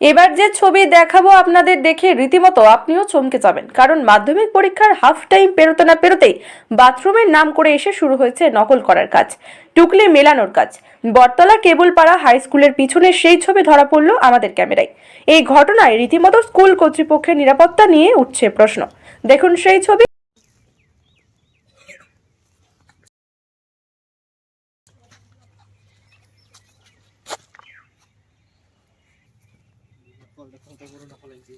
এবার যে ছবি দেখাবো আপনাদের দেখে রীতিমতো আপনিও চমকে যাবেন। কারণ মাধ্যমিক পরীক্ষার হাফ টাইম পেরোতে না পেরোতেই বাথরুমের নাম করে এসে শুরু হয়েছে নকল করার কাজ, টুকলে মেলানোর কাজ। বটতলা কেবলপাড়া হাই স্কুলের পিছনে সেই ছবি ধরা পড়ল আমাদের ক্যামেরায়। এই ঘটনায় রীতিমতো স্কুল কর্তৃপক্ষের নিরাপত্তা নিয়ে উঠছে প্রশ্ন। দেখুন সেই ছবি। ফলটা কত বড় না ফলাইছি।